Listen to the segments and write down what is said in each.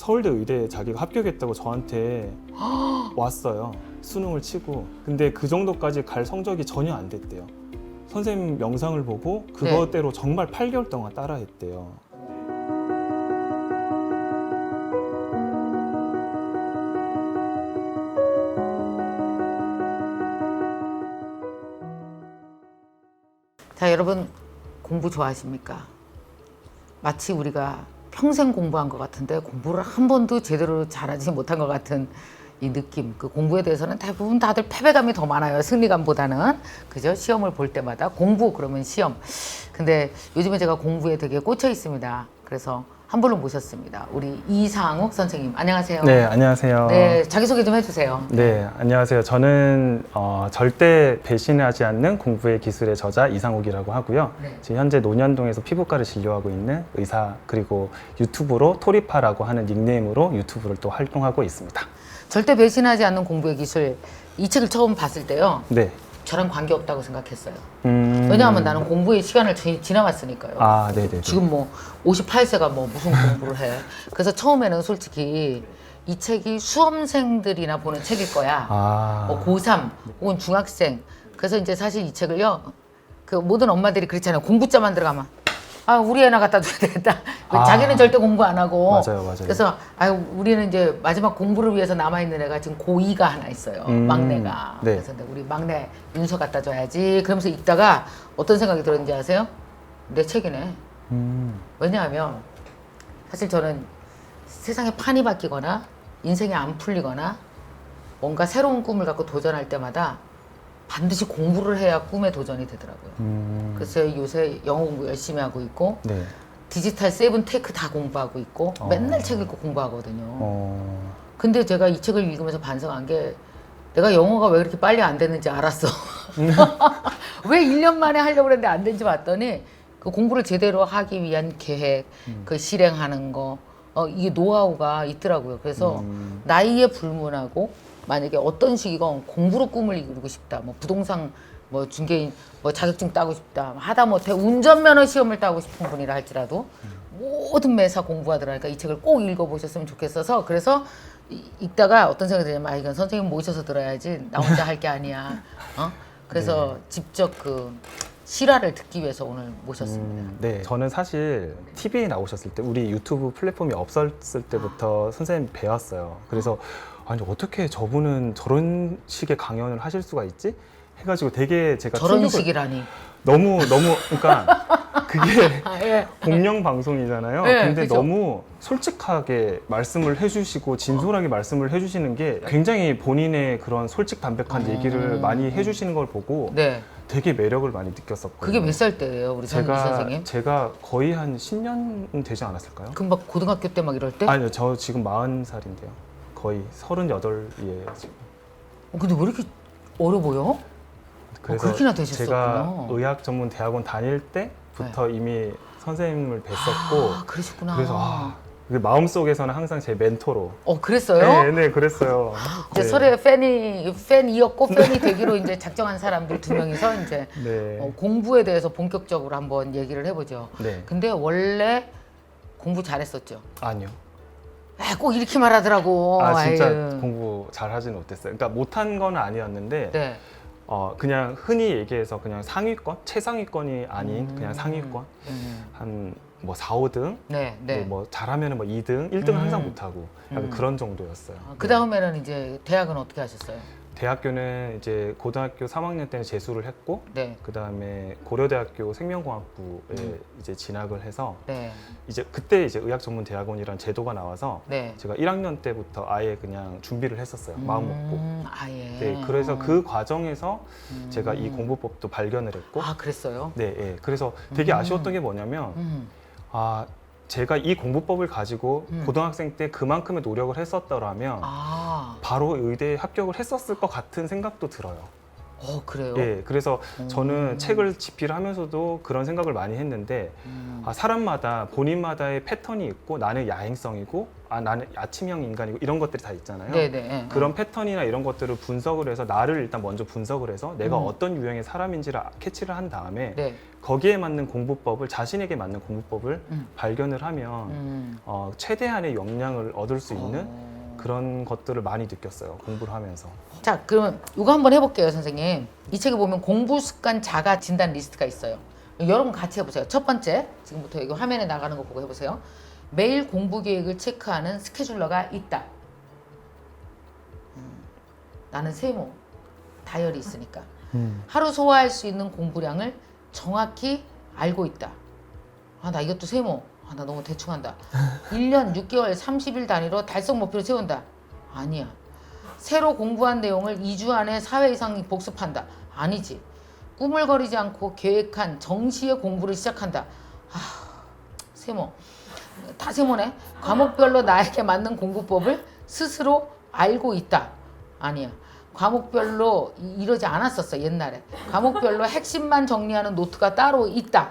서울대 의대에 자기가 합격했다고 저한테 왔어요. 수능을 치고. 근데 그 정도까지 갈 성적이 전혀 안 됐대요. 선생님 영상을 보고 그거대로 정말 8개월 동안 따라했대요. 자, 여러분 공부 좋아하십니까? 마치 우리가 평생 공부한 것 같은데 공부를 한 번도 제대로 잘하지 못한 것 같은 이 느낌. 그 공부에 대해서는 대부분 다들 패배감이 더 많아요. 승리감보다는. 그죠? 시험을 볼 때마다 공부 그러면 시험. 근데 요즘에 제가 공부에 되게 꽂혀 있습니다. 그래서 한 분을 모셨습니다. 우리 이상욱 선생님. 안녕하세요. 네, 안녕하세요. 네, 자기소개 좀 해주세요. 네, 안녕하세요. 저는 어, 절대 배신하지 않는 공부의 기술의 저자 이상욱이라고 하고요. 네. 지금 현재 논현동에서 피부과를 진료하고 있는 의사 그리고 유튜브로 토리파라고 하는 닉네임으로 유튜브를 또 활동하고 있습니다. 절대 배신하지 않는 공부의 기술. 이 책을 처음 봤을 때요. 네. 저랑 관계 없다고 생각했어요. 음... 왜냐하면 나는 공부의 시간을 지, 지나왔으니까요. 아, 네, 네. 지금 뭐 58세가 뭐 무슨 공부를 해. 그래서 처음에는 솔직히 이 책이 수험생들이나 보는 책일 거야. 아, 뭐 고3 혹은 중학생. 그래서 이제 사실 이 책을요. 그 모든 엄마들이 그렇잖아요. 공부자만 들어가면 아 우리 애나 갖다 줘야 되겠다. 아. 자기는 절대 공부 안 하고. 맞아요, 맞아요. 그래서 아유 우리는 이제 마지막 공부를 위해서 남아 있는 애가 지금 고2가 하나 있어요. 음, 막내가. 네. 그래서 우리 막내 윤서 갖다 줘야지. 그러면서 읽다가 어떤 생각이 들었는지 아세요? 내 책이네. 음, 왜냐하면 사실 저는 세상에 판이 바뀌거나 인생이 안 풀리거나 뭔가 새로운 꿈을 갖고 도전할 때마다 반드시 공부를 해야 꿈에 도전이 되더라고요. 음, 그래서 요새 영어 공부 열심히 하고 있고 네. 디지털 세븐 테크 다 공부하고 있고 어. 맨날 책 읽고 공부하거든요. 어, 근데 제가 이 책을 읽으면서 반성한 게 내가 영어가 왜 그렇게 빨리 안 됐는지 알았어. 왜 1년 만에 하려고 그랬는데 안 된지 봤더니 그 공부를 제대로 하기 위한 계획, 그 실행하는 거, 어, 이게 노하우가 있더라고요. 그래서 음. 나이에 불문하고 만약에 어떤 시기건 공부로 꿈을 이루고 싶다. 뭐 부동산 뭐 중개인 뭐 자격증 따고 싶다. 하다 못해 운전면허 시험을 따고 싶은 분이라 할지라도 모든 매사 공부하더라니까 이 책을 꼭 읽어보셨으면 좋겠어서 그래서 이- 읽다가 어떤 생각이 드냐면 아 이건 선생님 모셔서 들어야지 나 혼자 할 게 아니야. 어? 그래서 직접 그 실화를 듣기 위해서 오늘 모셨습니다. 음, 네. 저는 사실 TV에 나오셨을 때 우리 유튜브 플랫폼이 없었을 때부터 선생님 배웠어요. 그래서 아 니 어떻게 저분은 저런 식의 강연을 하실 수가 있지? 해가지고 되게 제가 저런 충격을- 식이라니. 너무 너무 그러니까 그게 아, 예. 공영 방송이잖아요. 네, 근데 그죠. 너무 솔직하게 말씀을 해주시고 진솔하게 말씀을 해주시는 게 굉장히 본인의 그런 솔직 담백한 음. 얘기를 많이 해주시는 걸 보고 네. 되게 매력을 많이 느꼈었거든요. 그게 몇 살 때예요, 우리 선, 이 제가 선생님? 제가 거의 한 10년 되지 않았을까요? 금방 고등학교 때 막 이럴 때? 아니요, 저 지금 40살인데요. 거의 38이에요 지금. 어, 근데 왜 이렇게 어려 보여? 그래서 그렇게나 되셨었구나. 제가 의학 전문 대학원 다닐 때부터 이미 선생님을 뵀었고 아, 그러셨구나. 그래서 아, 그 마음속에서는 항상 제 멘토로. 어, 그랬어요? 네, 네, 그랬어요. 이제 네. 서로의 팬이 팬이었고 팬이 되기로 이제 작정한 사람들 두 명이서 이제 네. 어, 공부에 대해서 본격적으로 한번 얘기를 해보죠. 네. 근데 원래 공부 잘했었죠. 아니요. 아, 꼭 이렇게 말하더라고. 아 진짜 아유. 공부 잘 하지는 못했어요. 그러니까 못한 건 아니었는데 네. 어 그냥 흔히 얘기해서 그냥 상위권, 최상위권이 아닌 음. 그냥 상위권 음. 한뭐 4, 5등 네, 네. 뭐, 뭐 잘하면은 뭐 2등, 1등 은 음. 항상 못하고 약간 음. 그런 정도였어요. 그 다음에는 이제 대학은 어떻게 하셨어요? 대학교는 이제 고등학교 3학년 때는 재수를 했고 네. 그 다음에 고려대학교 생명공학부에 음. 이제 진학을 해서 네. 이제 그때 이제 의학 전문 대학원이라는 제도가 나와서 네. 제가 1학년 때부터 아예 그냥 준비를 했었어요. 마음 먹고. 음, 아예. 네, 그래서 어. 그 과정에서 음. 제가 이 공부법도 발견을 했고, 아 그랬어요? 네, 예. 그래서 되게 음. 아쉬웠던 게 뭐냐면, 음. 아, 제가 이 공부법을 가지고 음. 고등학생 때 그만큼의 노력을 했었더라면 아, 바로 의대에 합격을 했었을 것 같은 생각도 들어요. 어 그래요? 예, 그래서 저는 음. 책을 집필 하면서도 그런 생각을 많이 했는데, 음. 아, 사람마다 본인마다의 패턴이 있고 나는 야행성이고 아 나는 아침형 인간이고 이런 것들이 다 있잖아요. 네네. 예. 그런 패턴이나 이런 것들을 분석을 해서 나를 일단 먼저 분석을 해서 내가 음. 어떤 유형의 사람인지를 아- 캐치를 한 다음에 네. 거기에 맞는 공부법을 자신에게 맞는 공부법을 음. 발견을 하면 음. 어, 최대한의 역량을 얻을 수 있는 어. 그런 것들을 많이 느꼈어요 공부를 하면서 자, 그러면 이거 한번 해볼게요, 선생님. 이 책에 보면 공부 습관 자가 진단 리스트가 있어요. 여러분 같이 해보세요. 첫 번째, 지금부터 이거 화면에 나가는 거 보고 해보세요. 매일 공부 계획을 체크하는 스케줄러가 있다. 음, 나는 세모 다이어리 있으니까 하루 소화할 수 있는 공부량을 정확히 알고 있다. 아, 나 이것도 세모. 아, 나 너무 대충 한다. 1년 6개월 30일 단위로 달성 목표를 세운다. 아니야. 새로 공부한 내용을 2주 안에 4회 이상 복습한다. 아니지. 꾸물거리지 않고 계획한 정시의 공부를 시작한다. 아, 세모. 다 세모네. 과목별로 나에게 맞는 공부법을 스스로 알고 있다. 아니야. 과목별로 이- 이러지 않았었어 옛날에. 과목별로 핵심만 정리하는 노트가 따로 있다.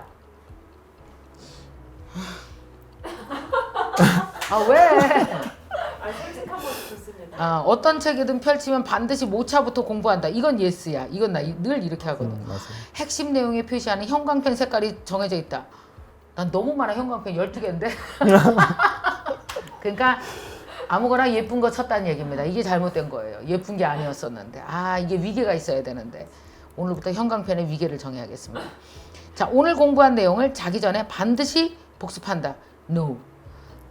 아 왜? 아, 솔직한 모습 좋습니다. 아, 어떤 책이든 펼치면 반드시 모차부터 공부한다. 이건 예스야. 이건 나 늘 이렇게 하거든. 음, 맞아요. 핵심 내용에 표시하는 형광펜 색깔이 정해져 있다. 난 너무 많아 형광펜 12개인데. 그러니까 아무거나 예쁜 거 쳤다는 얘기입니다. 이게 잘못된 거예요. 예쁜 게 아니었었는데. 아, 이게 위계가 있어야 되는데. 오늘부터 형광펜의 위계를 정해야겠습니다. 자, 오늘 공부한 내용을 자기 전에 반드시 복습한다. No.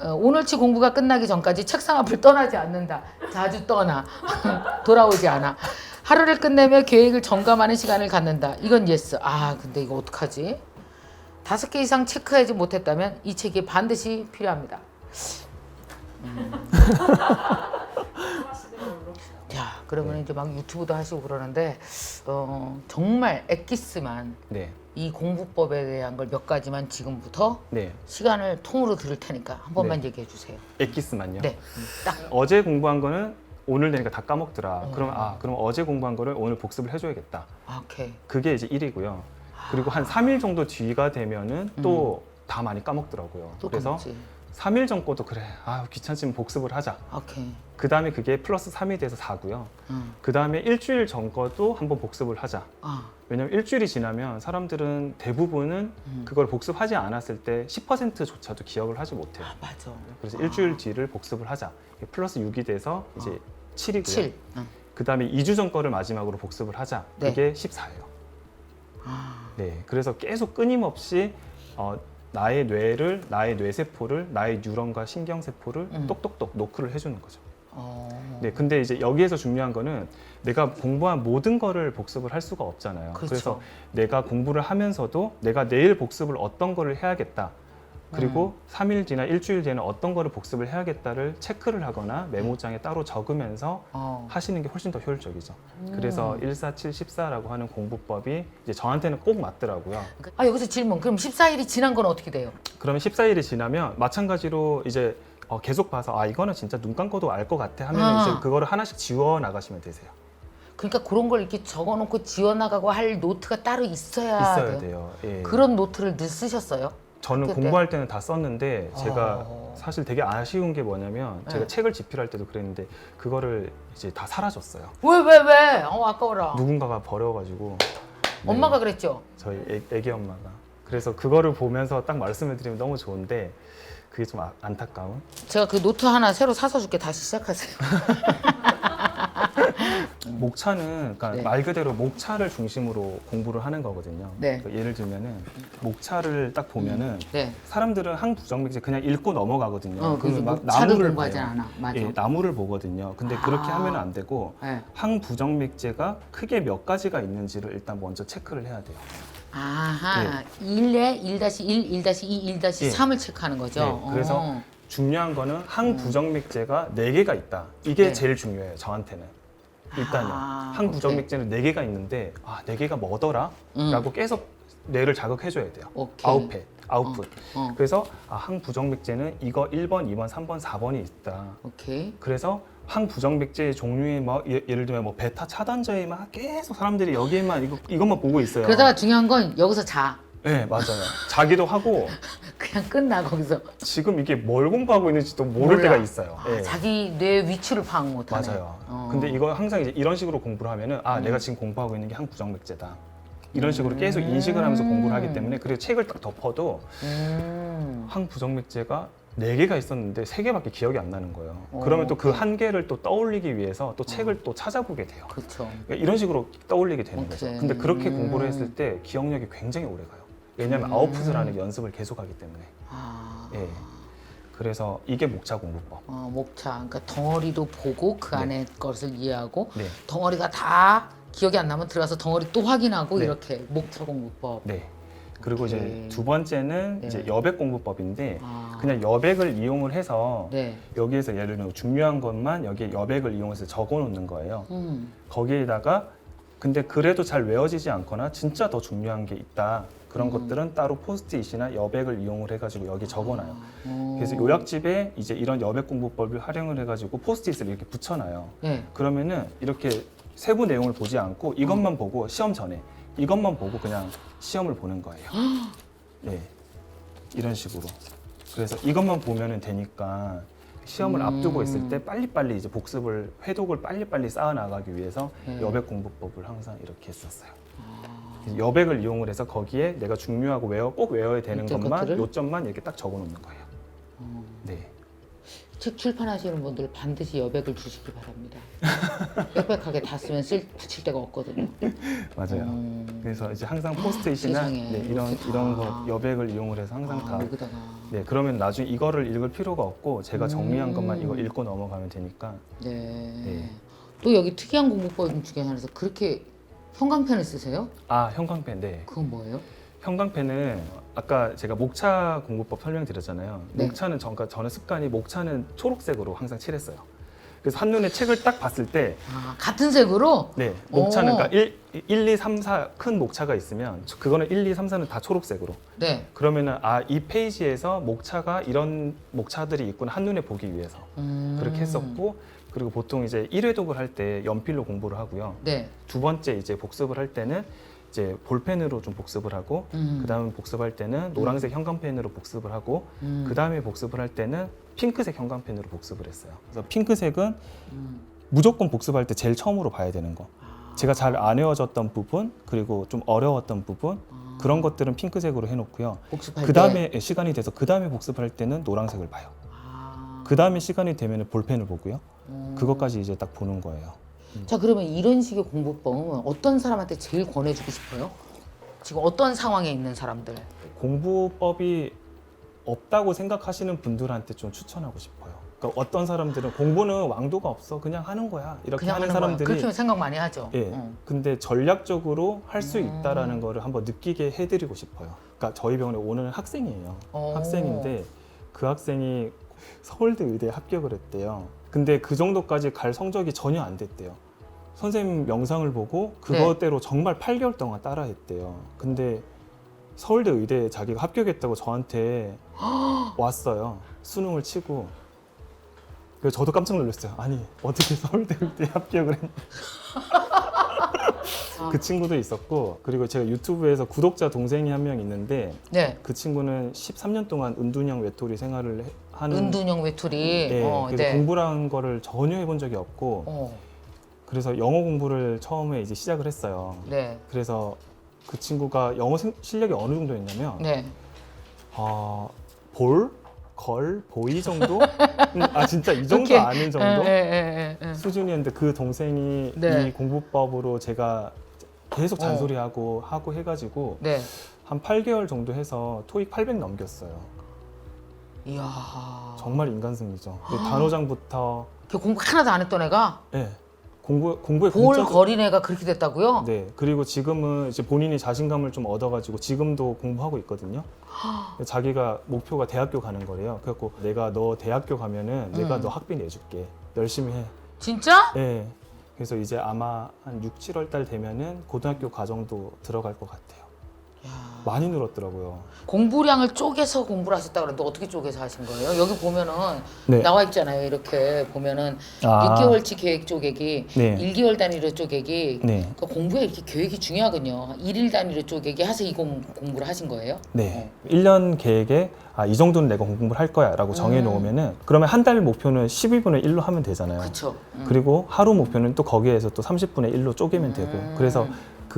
어, 오늘치 공부가 끝나기 전까지 책상 앞을 떠나지 않는다. 자주 떠나. 돌아오지 않아. 하루를 끝내며 계획을 점검하는 시간을 갖는다. 이건 예스. 아, 근데 이거 어떡하지? 다섯 개 이상 체크하지 못했다면 이 책이 반드시 필요합니다. 자, 그러면 이제 막 유튜브도 하시고 그러는데 어, 정말 엑기스만 네, 이 공부법에 대한 걸 몇 가지만 지금부터 네, 시간을 통으로 들을 테니까 한 번만 얘기해 주세요. 엑기스만요. 네, 음, 딱. 어제 공부한 거는 오늘 되니까 다 까먹더라. 어. 그럼 아, 그럼 어제 공부한 거를 오늘 복습을 해줘야겠다. 아, 오케이. 그게 이제 1이고요. 그리고 한 3일 정도 뒤가 되면은 또 다 많이 까먹더라고요. 음. 또 그래서 까먹지. 3일 전 거도 그래. 아, 귀찮지만 복습을 하자. 오케이. 그 다음에 그게 플러스 3이 돼서 4고요. 음. 그 다음에 일주일 전 거도 한번 복습을 하자. 아, 왜냐면 일주일이 지나면 사람들은 대부분은 음. 그걸 복습하지 않았을 때 10%조차도 기억을 하지 못해요. 아, 맞아. 그래서 일주일 뒤를 복습을 하자. 플러스 6이 돼서 이제 7이고요. 7. 응. 그 다음에 2주 전 거를 마지막으로 복습을 하자. 네. 그게 14예요. 아, 네. 그래서 계속 끊임없이 어, 나의 뇌를, 나의 뇌세포를, 나의 뉴런과 신경세포를 음. 똑똑똑 노크를 해주는 거죠. 어. 네. 근데 이제 여기에서 중요한 거는 내가 공부한 모든 거를 복습을 할 수가 없잖아요. 그렇죠. 그래서 내가 공부를 하면서도 내가 내일 복습을 어떤 거를 해야겠다. 그리고 음. 삼 3일 뒤나 일주일 뒤에는 어떤 거를 복습을 해야겠다를 체크를 하거나 메모장에 따로 적으면서 어. 하시는 게 훨씬 더 효율적이죠. 음. 그래서 147, 14라고 하는 공부법이 이제 저한테는 꼭 맞더라고요. 아, 여기서 질문. 그럼 14일이 지난 건 어떻게 돼요? 그러면 14일이 지나면 마찬가지로 이제 어, 계속 봐서 아 이거는 진짜 눈 감고도 알 것 같아 하면 아. 이제 그거를 하나씩 지워 나가시면 되세요. 그러니까 그런 걸 이렇게 적어 놓고 지워 나가고 할 노트가 따로 있어야 있어야 돼요. 돼요. 예. 그런 노트를 늘 쓰셨어요? 저는 그때? 공부할 때는 다 썼는데 제가 어. 사실 되게 아쉬운 게 뭐냐면 제가 네. 책을 집필할 때도 그랬는데 그거를 이제 다 사라졌어요. 왜, 왜, 왜? 어, 아까워라. 누군가가 버려가지고 네, 엄마가 그랬죠? 저희 애, 애기 엄마가 그래서 그거를 보면서 딱 말씀을 드리면 너무 좋은데 그게 좀 아- 안타까운 제가 그 노트 하나 새로 사서 줄게 다시 시작하세요. 목차는 그러니까 네. 말 그대로 목차를 중심으로 공부를 하는 거거든요. 네. 그러니까 예를 들면은 목차를 딱 보면은 네. 사람들은 항부정맥제 그냥 읽고 넘어가거든요. 어, 그래서 막 목차를 나무를 공부하지 봐요. 않아. 맞아. 예, 나무를 보거든요. 근데 그렇게 아. 하면 안 되고 네. 항부정맥제가 크게 몇 가지가 있는지를 일단 먼저 체크를 해야 돼요. 아하. 1에 1-1, 1-2, 1-3을 체크하는 거죠. 네, 그래서 어. 중요한 거는 항부정맥제가 네 개가 있다. 이게 네. 제일 중요해요. 저한테는. 일단은 아, 항부정맥제는 네 개가 있는데 아, 네 개가 뭐더라? 음. 라고 계속 뇌를 자극해 줘야 돼요. 오케이. 아웃팻, 아웃풋. 어. 그래서 아, 항부정맥제는 이거 1번, 2번, 3번, 4번이 있다. 오케이. 그래서 항부정맥제의 종류에 뭐 예, 예를 들면 뭐 베타 차단제에 막 계속 사람들이 여기에만 이거 이것만 보고 있어요. 그러다가 중요한 건 여기서 자. 네, 맞아요. 자기도 하고 그냥 끝나 거기서. 지금 이게 뭘 공부하고 있는지도 모를 몰라. 때가 있어요. 아, 네. 자기 뇌 위치를 파악 못하네. 맞아요. 어. 근데 이거 항상 이제 이런 식으로 공부를 하면은 아 음. 내가 지금 공부하고 있는 게 항부정맥제다. 이런 식으로 계속 인식을 하면서 공부를 하기 때문에 그리고 책을 딱 덮어도 음. 항부정맥제가 네 개가 있었는데 세 개밖에 기억이 안 나는 거예요. 어, 그러면 또 그. 한 개를 또 떠올리기 위해서 또 책을 또 찾아보게 돼요. 그렇죠. 그러니까 이런 식으로 떠올리게 되는 거죠. 오케이. 근데 그렇게 음. 공부를 했을 때 기억력이 굉장히 오래 가요. 왜냐하면 음. 아웃풋을 하는 연습을 계속하기 때문에. 아. 예. 그래서 이게 목차 공부법. 어, 목차. 그러니까 덩어리도 보고 그 네. 안에 것을 이해하고 네. 덩어리가 다 기억이 안 나면 들어가서 덩어리 또 확인하고 네. 이렇게 목차 공부법. 네. 그리고 이제 오케이. 두 번째는 네. 이제 여백 공부법인데 아. 그냥 여백을 이용을 해서 네. 여기에서 예를 들면 중요한 것만 여기에 여백을 이용해서 적어 놓는 거예요. 음. 거기에다가 근데 그래도 잘 외워지지 않거나 진짜 더 중요한 게 있다. 그런 음. 것들은 따로 포스트잇이나 여백을 이용을 해가지고 여기 적어놔요. 어. 그래서 요약집에 이제 이런 여백 공부법을 활용을 해가지고 포스트잇을 이렇게 붙여놔요. 네. 그러면은 이렇게 세부 내용을 보지 않고 이것만 보고 시험 전에 이것만 보고 그냥 시험을 보는 거예요. 네, 이런 식으로. 그래서 이것만 보면은 되니까 시험을 음. 앞두고 있을 때 빨리빨리 이제 복습을 회독을 빨리빨리 쌓아 나가기 위해서 네. 여백 공부법을 항상 이렇게 했었어요. 여백을 이용을 해서 거기에 내가 중요하고 외워 꼭 외워야 되는 것만 것들을? 요점만 이렇게 딱 적어 놓는 거예요. 어. 네. 책 출판하시는 분들 반드시 여백을 주시기 바랍니다. 빽빽하게 다 쓰면 쓸 붙일 데가 없거든요. 맞아요. 음. 그래서 이제 항상 포스트잇이나 세상에, 네, 이런 이렇게 이런 다. 거 여백을 이용을 해서 항상 아, 다 여기다가 네, 그러면 나중에 이거를 읽을 필요가 없고 제가 정리한 음. 것만 이거 읽고 넘어가면 되니까 네. 네. 또 여기 특이한 공부법 중에 하나에서 그렇게 형광펜을 쓰세요? 아 형광펜 네 그건 뭐예요? 형광펜은 아까 제가 목차 공부법 설명드렸잖아요 네. 목차는 전, 그러니까 저는 습관이 목차는 초록색으로 항상 칠했어요 그래서 한눈에 책을 딱 봤을 때 아, 같은 색으로? 네, 목차는 오. 그러니까 1, 1, 2, 3, 4 큰 목차가 있으면 그거는 1, 2, 3, 4는 다 초록색으로 네. 그러면은 아 이 페이지에서 목차가 이런 목차들이 있구나 한눈에 보기 위해서 음. 그렇게 했었고 그리고 보통 이제 1회독을 할 때 연필로 공부를 하고요. 네. 두 번째 이제 복습을 할 때는 이제 볼펜으로 좀 복습을 하고 음. 그다음에 복습할 때는 노란색 형광펜으로 복습을 하고 음. 그다음에 복습을 할 때는 핑크색 형광펜으로 복습을 했어요. 그래서 핑크색은 음. 무조건 복습할 때 제일 처음으로 봐야 되는 거. 아. 제가 잘 안 외워졌던 부분 그리고 좀 어려웠던 부분 아. 그런 것들은 핑크색으로 해놓고요. 복습할 그 때? 다음에 시간이 돼서 그 다음에 복습할 때는 노란색을 봐요. 아. 그 다음에 시간이 되면 볼펜을 보고요. 음. 그것까지 이제 딱 보는 거예요. 자 그러면 이런 식의 공부법은 어떤 사람한테 제일 권해주고 싶어요? 지금 어떤 상황에 있는 사람들? 공부법이 없다고 생각하시는 분들한테 좀 추천하고 싶어요. 그러니까 어떤 사람들은 공부는 왕도가 없어 그냥 하는 거야 이렇게 그냥 하는 하는 거야. 사람들이 그렇게 생각 많이 하죠. 예. 어. 근데 전략적으로 할 수 음. 있다라는 거를 한번 느끼게 해드리고 싶어요. 그러니까 저희 병원에 오는 학생이에요. 어. 학생인데 그 학생이 서울대 의대에 합격을 했대요. 근데 그 정도까지 갈 성적이 전혀 안 됐대요. 선생님 영상을 보고 네. 그거대로 정말 8개월 동안 따라했대요. 근데 서울대 의대에 자기가 합격했다고 저한테 왔어요. 수능을 치고. 그래서 저도 깜짝 놀랐어요. 아니 어떻게 서울대 의대에 합격을 했냐. 그 친구도 있었고 그리고 제가 유튜브에서 구독자 동생이 한 명 있는데 네. 그 친구는 13년 동안 은둔형 외톨이 생활을 해- 하는 은둔형 외톨이. 네, 어, 그래서 네. 공부라는 거를 전혀 해본 적이 없고 어, 그래서 영어 공부를 처음에 이제 시작을 했어요. 네. 그래서 그 친구가 영어 생- 실력이 어느 정도였냐면 네. 어, 볼, 걸, 보이 정도? 음, 아 진짜 이 정도 오케이. 아는 정도 예, 예, 예, 예. 수준이었는데 그 동생이 네. 이 공부법으로 제가 계속 어. 잔소리하고 하고 해가지고 네. 한 8개월 정도 해서 토익 800 넘겼어요. 이야. 정말 인간 승리죠. 그 아. 단어장부터 걔 공부 하나도 안 했던 애가 예. 공부 공부에 볼 공짜도- 거린 애가 그렇게 됐다고요? 네. 그리고 지금은 이제 본인이 자신감을 좀 얻어가지고 지금도 공부하고 있거든요. 자기가 목표가 대학교 가는 거래요. 그래갖고 내가 너 대학교 가면은 내가 음. 너 학비 내줄게. 열심히 해. 진짜? 예. 그래서 이제 아마 한 6, 7월 달 되면은 고등학교 과정도 들어갈 것 같아요. 야. 많이 늘었더라고요. 공부량을 쪼개서 공부를 하셨다 그러는데 어떻게 쪼개서 하신 거예요? 여기 보면은 네. 나와 있잖아요. 이렇게 보면은 아. 6개월치 계획 쪼개기, 네. 1개월 단위로 쪼개기. 네. 그러니까 공부에 이렇게 계획이 중요하거든요. 일일 단위로 쪼개기 해서 이 공, 공부를 하신 거예요? 네. 1년 계획에 아, 이 정도는 내가 공부를 할 거야 라고 정해 음. 놓으면은 그러면 한 달 목표는 12분의 1로 하면 되잖아요. 그렇죠. 그리고 하루 목표는 또 거기에서 또 30분의 1로 쪼개면 되고 음. 그래서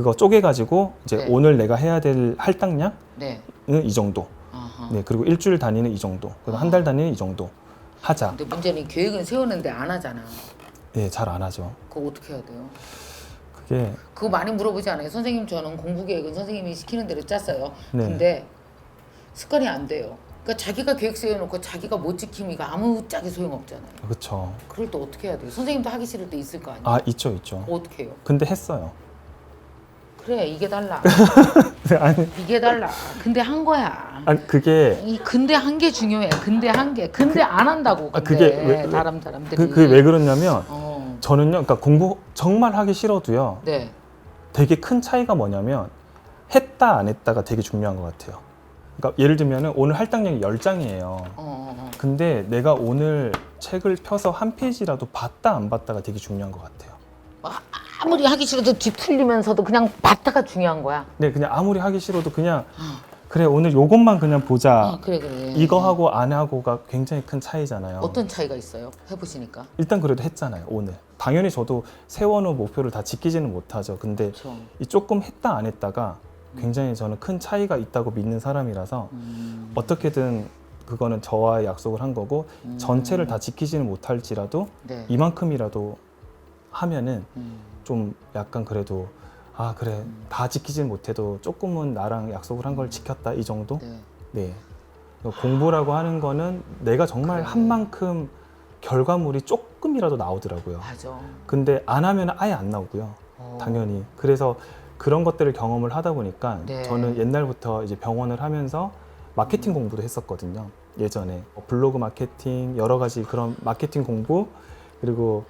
그거 쪼개 가지고 이제 네. 오늘 내가 해야 될 할당량은 네. 이 정도. 아하. 네. 그리고 일주일 단위는 이 정도. 그리고 한달 단위는 이 정도. 하자. 근데 문제는 계획은 세우는데 안 하잖아. 네, 잘안 하죠. 그거 어떻게 해야 돼요? 그게 그거 많이 물어보지 않아요? 선생님 저는 공부 계획은 선생님이 시키는 대로 짰어요. 네. 근데 습관이 안 돼요. 그러니까 자기가 계획 세워놓고 자기가 못 이거 아무 짝에 소용없잖아요. 그렇죠. 그럴 때 어떻게 해야 돼요? 선생님도 하기 싫을 때 있을 거 아니에요? 아, 있죠, 있죠. 어떻게 해요? 근데 했어요. 그래 이게 달라. 아니, 이게 달라. 근데 한 거야. 아니 그게 이 근데 한 게 중요해. 근데 한 게. 근데 안 한다고. 아, 근데 그게 왜- 왜- 다른 사람들이. 그 그게 왜 그러냐면 어. 저는요, 그러니까 공부 정말 하기 싫어도요, 네. 되게 큰 차이가 뭐냐면 했다 안 했다가 되게 중요한 것 같아요. 그러니까 예를 들면은 오늘 할당량이 10장이에요. 어, 어, 어. 근데 내가 오늘 책을 펴서 한 페이지라도 봤다 안 봤다가 되게 중요한 것 같아요. 아무리 하기 싫어도 뒤틀리면서도 그냥 봤다가 중요한 거야. 네, 그냥 아무리 하기 싫어도 그냥 그래 오늘 요것만 그냥 보자. 아, 그래 그래. 이거 하고 안 하고가 굉장히 큰 차이잖아요. 어떤 차이가 있어요? 해보시니까. 일단 그래도 했잖아요 오늘. 당연히 저도 세워놓은 목표를 다 지키지는 못하죠. 근데 그렇죠. 이 조금 했다 안 했다가 굉장히 저는 큰 차이가 있다고 믿는 사람이라서 음. 어떻게든 그거는 저와의 약속을 한 거고 전체를 다 지키지는 못할지라도 네. 이만큼이라도 하면은 음. 좀 약간 그래도 아 그래 다 지키지는 못해도 조금은 나랑 약속을 한 걸 지켰다 이 정도 네. 네 공부라고 하는 거는 내가 정말 그래. 한 만큼 결과물이 조금이라도 나오더라고요 맞아. 근데 안 하면 아예 안 나오고요 어. 당연히 그래서 그런 것들을 경험을 하다 보니까 네. 저는 옛날부터 이제 병원을 하면서 마케팅 공부도 했었거든요 예전에 뭐 블로그 마케팅 여러 가지 그런 마케팅 공부 그리고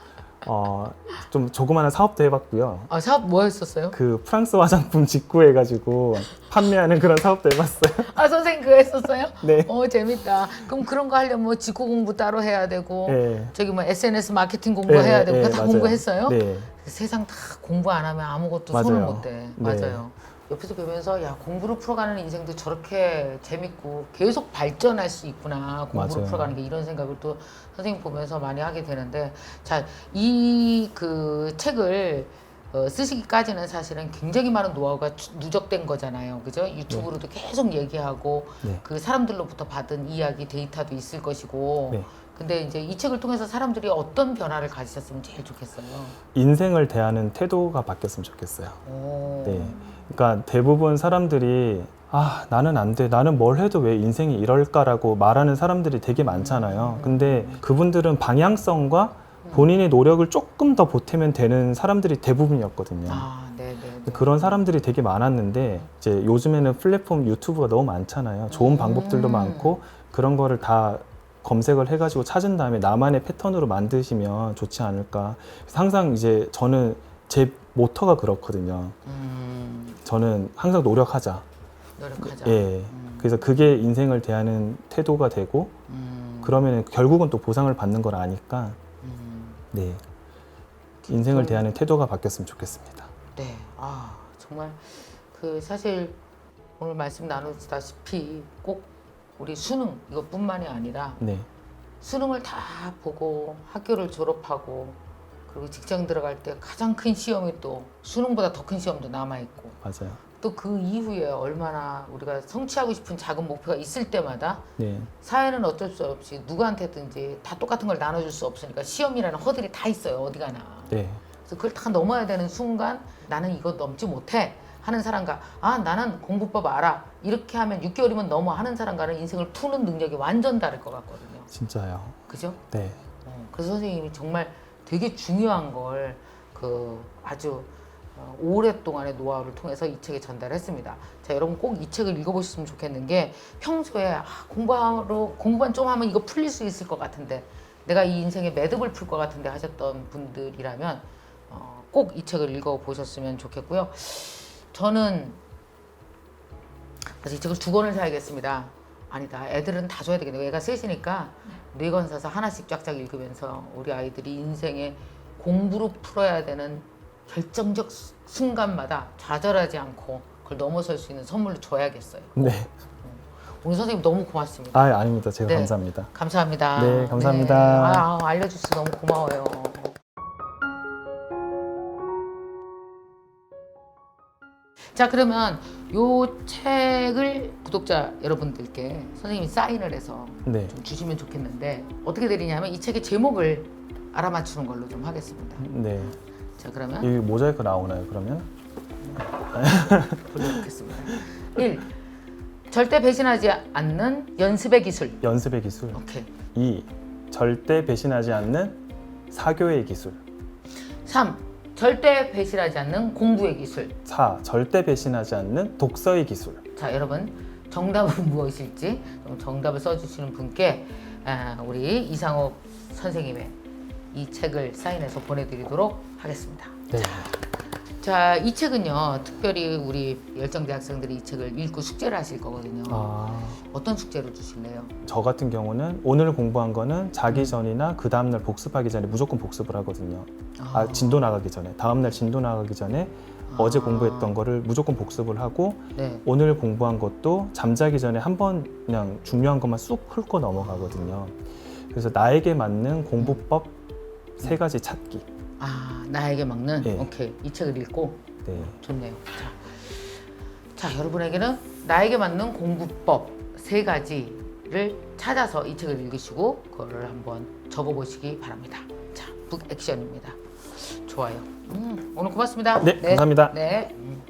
어 좀 조그마한 사업도 해봤고요 아 사업 뭐 했었어요? 그 프랑스 화장품 직구해가지고 판매하는 그런 사업도 해봤어요 아 선생님 그거 했었어요? 네 어 재밌다. 그럼 그런 거 하려면 뭐 직구 공부 따로 해야 되고 네. 저기 뭐 SNS 마케팅 공부해야 네, 되고 네, 그거 다 맞아요. 공부했어요? 네 세상 다 공부 안 하면 아무것도 맞아요. 손을 못 대. 네. 맞아요. 옆에서 보면서 야 공부를 풀어가는 인생도 저렇게 재밌고 계속 발전할 수 있구나 공부를 맞아요. 풀어가는 게 이런 생각을 또 선생님 보면서 많이 하게 되는데 자이 그 책을 어, 쓰시기까지는 사실은 굉장히 많은 노하우가 추- 누적된 거잖아요. 그죠? 유튜브로도 계속 얘기하고 네. 그 사람들로부터 받은 이야기 데이터도 있을 것이고 네. 근데 이제 이 책을 통해서 사람들이 어떤 변화를 가지셨으면 제일 좋겠어요. 인생을 대하는 태도가 바뀌었으면 좋겠어요 오. 네. 그러니까 대부분 사람들이 아 나는 안 돼. 나는 뭘 해도 왜 인생이 이럴까라고 말하는 사람들이 되게 많잖아요. 근데 그분들은 방향성과 본인의 노력을 조금 더 보태면 되는 사람들이 대부분이었거든요. 아, 네, 네. 그런 사람들이 되게 많았는데 이제 요즘에는 플랫폼 유튜브가 너무 많잖아요. 좋은 음. 방법들도 많고 그런 거를 다 검색을 해가지고 찾은 다음에 나만의 패턴으로 만드시면 좋지 않을까. 항상 이제 저는 제 모터가 그렇거든요 음, 저는 항상 노력하자. 노력하자. 예. 음, 그래서 그게 인생을 대하는 태도가 되고 음, 그러면 결국은 또 보상을 받는 걸 아니까 음, 네. 인생을 대하는 태도가 바뀌었으면 좋겠습니다. 네. 아, 정말 그 사실 오늘 말씀 나누다시피 꼭 우리 수능 이것뿐만이 아니라 네. 수능을 다 보고 학교를 졸업하고 그리고 직장 들어갈 때 가장 큰 시험이 또 수능보다 더 큰 시험도 남아 있고 맞아요. 또 그 이후에 얼마나 우리가 성취하고 싶은 작은 목표가 있을 때마다 네. 사회는 어쩔 수 없이 누구한테든지 다 똑같은 걸 나눠줄 수 없으니까 시험이라는 허들이 다 있어요 어디 가나 네. 그래서 그걸 다 넘어야 되는 순간 나는 이거 넘지 못해 하는 사람과 아 나는 공부법 알아 이렇게 하면 6개월이면 넘어 하는 사람과는 인생을 푸는 능력이 완전 다를 것 같거든요 진짜요. 그죠? 네. 어, 그래서 선생님이 정말 되게 중요한 걸 그 아주 어, 오랫동안의 노하우를 통해서 이 책에 전달했습니다. 자, 여러분 꼭 이 책을 읽어보셨으면 좋겠는 게 평소에 아, 공부하러 공부만 좀 하면 이거 풀릴 수 있을 것 같은데 내가 이 인생의 매듭을 풀 것 같은데 하셨던 분들이라면 어, 꼭 이 책을 읽어보셨으면 좋겠고요. 저는 그래서 이 책을 두 권을 사야겠습니다. 아니다. 애들은 다 줘야 되겠네. 애가 셋이니까 네 권 사서 하나씩 쫙쫙 읽으면서 우리 아이들이 인생에 공부로 풀어야 되는 결정적 수- 순간마다 좌절하지 않고 그걸 넘어설 수 있는 선물로 줘야겠어요. 네. 오늘 선생님 너무 고맙습니다. 아 아닙니다. 제가 네. 감사합니다. 감사합니다. 네, 감사합니다. 네. 아, 알려주셔서 너무 고마워요. 자 그러면 요 책을 구독자 여러분들께 선생님이 사인을 해서 네. 좀 주시면 좋겠는데 어떻게 드리냐면 이 책의 제목을 알아맞추는 걸로 좀 하겠습니다. 네. 자 그러면 여기 모자이크 나오나요? 그러면? 돌려놓겠습니다. 1. 절대 배신하지 않는 연습의 기술. 연습의 기술. 오케이. 2. 절대 배신하지 않는 사교의 기술. 3. 절대 배신하지 않는 공부의 기술. 4. 절대 배신하지 않는 독서의 기술. 자 여러분 정답은 무엇일지 좀 정답을 써주시는 분께 아, 우리 이상옥 선생님의 이 책을 사인해서 보내드리도록 하겠습니다. 네. 자 이 책은요 특별히 우리 열정대 학생들이 이 책을 읽고 숙제를 하실 거거든요. 아, 어떤 숙제를 주실래요? 저 같은 경우는 오늘 공부한 거는 자기 전이나 그 다음날 복습하기 전에 무조건 복습을 하거든요. 아, 진도 나가기 전에. 다음날 진도 나가기 전에 어제 아. 공부했던 거를 무조건 복습을 하고 네. 오늘 공부한 것도 잠자기 전에 한 번 그냥 중요한 것만 쑥 훑고 넘어가거든요. 그래서 나에게 맞는 공부법 세 가지 찾기. 아 나에게 막는 예. 오케이 이 책을 읽고 네. 좋네요. 자, 자 여러분에게는 나에게 맞는 공부법 세 가지를 찾아서 이 책을 읽으시고 그거를 한번 적어보시기 바랍니다. 자, 북 액션입니다. 좋아요. 음, 오늘 고맙습니다. 네, 감사합니다. 네. 음.